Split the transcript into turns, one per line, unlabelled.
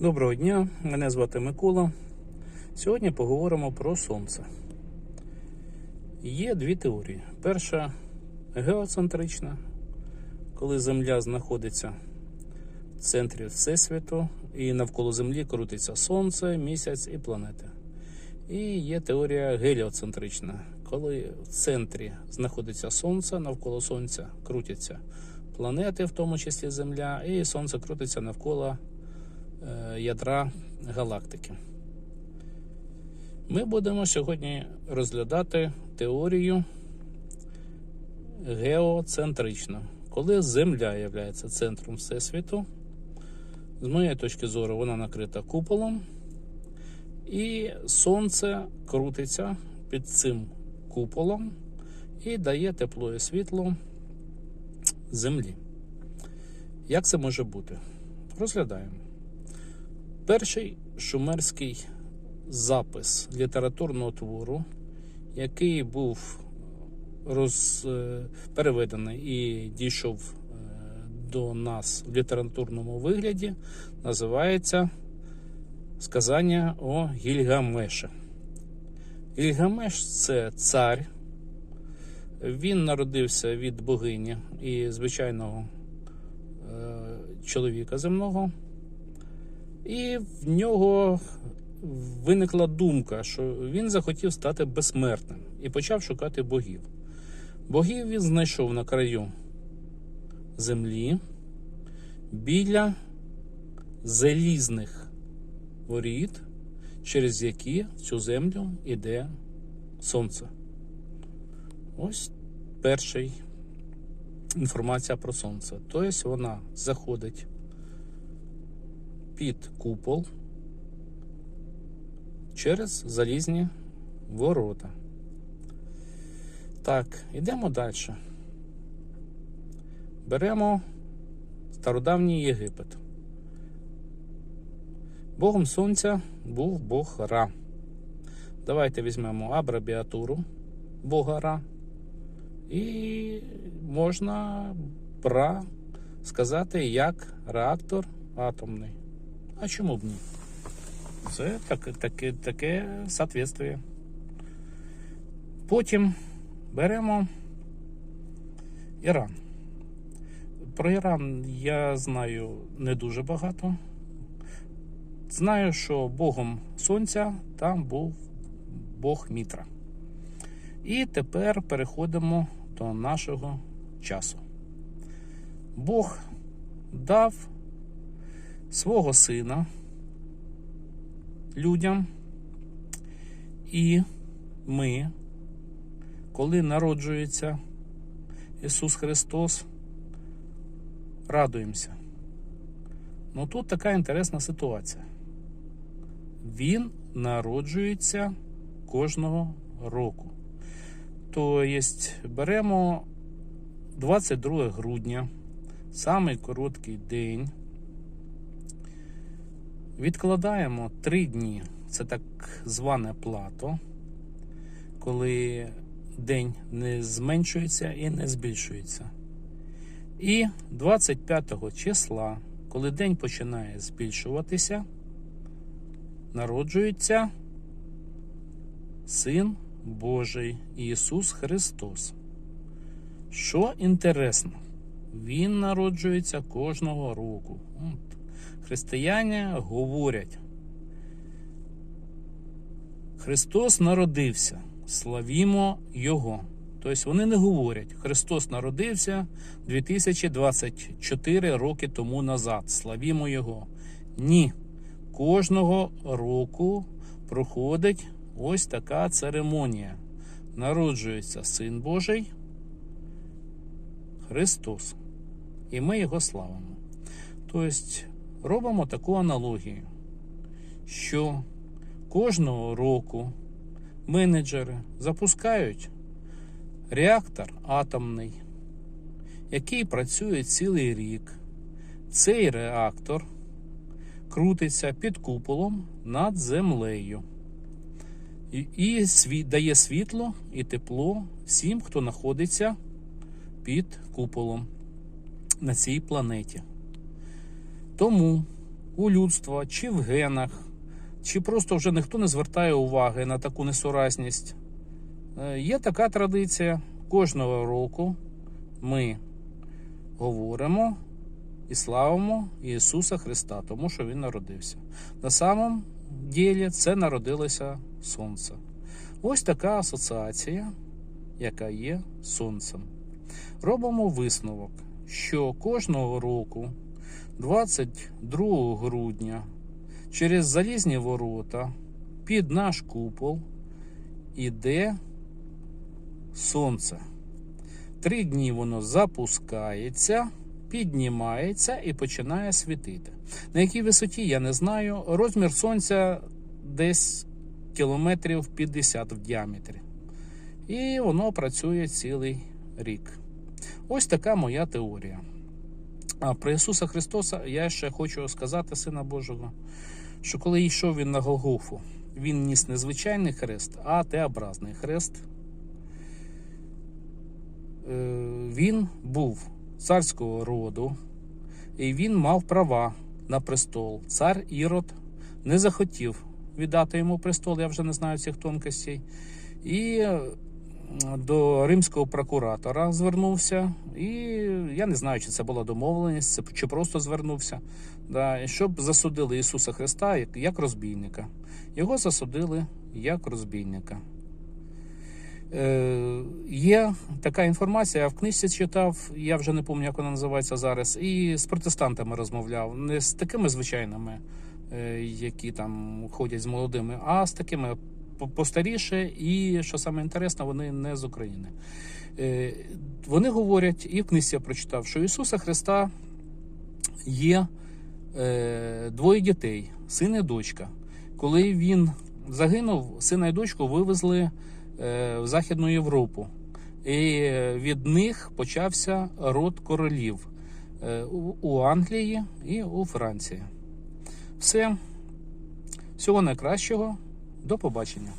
Доброго дня, мене звати Микола. Сьогодні поговоримо про Сонце. Є дві теорії. Перша геоцентрична, коли Земля знаходиться в центрі Всесвіту, і навколо Землі крутиться Сонце, місяць і планети. І є теорія геліоцентрична, коли в центрі знаходиться Сонце, навколо Сонця крутяться планети, в тому числі Земля, і Сонце крутиться навколо ядра галактики. Ми будемо сьогодні розглядати теорію геоцентричну, коли Земля є центром Всесвіту. З моєї точки зору, вона накрита куполом, і Сонце крутиться під цим куполом і дає тепло і світло Землі. Як це може бути? Розглядаємо. Перший шумерський запис літературного твору, який був роз, е, переведений і дійшов е, до нас в літературному вигляді, називається Сказання о Гільгамеше. Гільгамеш це цар. Він народився від богині і звичайного е, чоловіка земного. І в нього виникла думка, що він захотів стати безсмертним і почав шукати богів. Богів він знайшов на краю землі біля залізних воріт, через які в цю землю йде сонце. Ось перший інформація про сонце. Тобто вона заходить під купол через залізні ворота. Так, йдемо далі. Беремо стародавній Єгипет. Богом Сонця був Бог Ра. Давайте візьмемо абрабіатуру Бога Ра. І можна Ра сказати як реактор атомний. А чому б ні? Це таке, таке, таке соответствие. Потім беремо Іран. Про Іран я знаю не дуже багато. Знаю, що Богом Сонця там був Бог Мітра. І тепер переходимо до нашого часу. Бог дав свого сина людям, і ми, коли народжується Ісус Христос, радуємося. Ну тут така інтересна ситуація. Він народжується кожного року. Тобто беремо 22 грудня, самий короткий день. Відкладаємо 3 дні, це так зване плато, коли день не зменшується і не збільшується. І 25 числа, коли день починає збільшуватися, народжується Син Божий Ісус Христос. Що інтересно, Він народжується кожного року. Християни говорять. Христос народився, славімо Його. Тобто вони не говорять, Христос народився 2024 роки тому назад. Славімо Його. Ні. Кожного року проходить ось така церемонія. Народжується Син Божий Христос. І ми Його славимо. Тобто робимо таку аналогію, що кожного року менеджери запускають реактор атомний, який працює цілий рік. Цей реактор крутиться під куполом над землею і, дає світло і тепло всім, хто знаходиться під куполом на цій планеті. Тому у людства, чи в генах, чи просто вже ніхто не звертає уваги на таку несуразність. Е, Є така традиція. Кожного року ми говоримо і славимо Ісуса Христа, тому що Він народився. На самом ділі це народилося Сонце. Ось така асоціація, яка є Сонцем. Робимо висновок, що кожного року, 22 грудня, через залізні ворота під наш купол іде Сонце. Три дні воно запускається, піднімається і починає світити. На якій висоті я не знаю. Розмір сонця десь кілометрів 50 в діаметрі. І воно працює цілий рік. Ось така моя теорія. А про Ісуса Христоса я ще хочу сказати, Сина Божого, що коли йшов він на Голгофу, він ніс не звичайний хрест, а Т-образний хрест. Е, Він був царського роду, і він мав права на престол. Цар Ірод не захотів віддати йому престол, я вже не знаю цих тонкостей. І до римського прокуратора звернувся, і я не знаю, чи це була домовленість, чи просто звернувся, да, щоб засудили Ісуса Христа як, розбійника. Його засудили як розбійника. Е, є така інформація, я в книжці читав, я вже не пам'ятаю, як вона називається зараз, і з протестантами розмовляв, не з такими звичайними, е, які там ходять з молодими, а з такими постаріше, і що саме інтересно, вони не з України. Е, Вони говорять, і в книжці я прочитав, що Ісуса Христа є е, двоє дітей, син і дочка. Коли він загинув, сина і дочку вивезли е, в Західну Європу. І від них почався род королів у Англії і у Франції. Все. Всього найкращого. До побачення.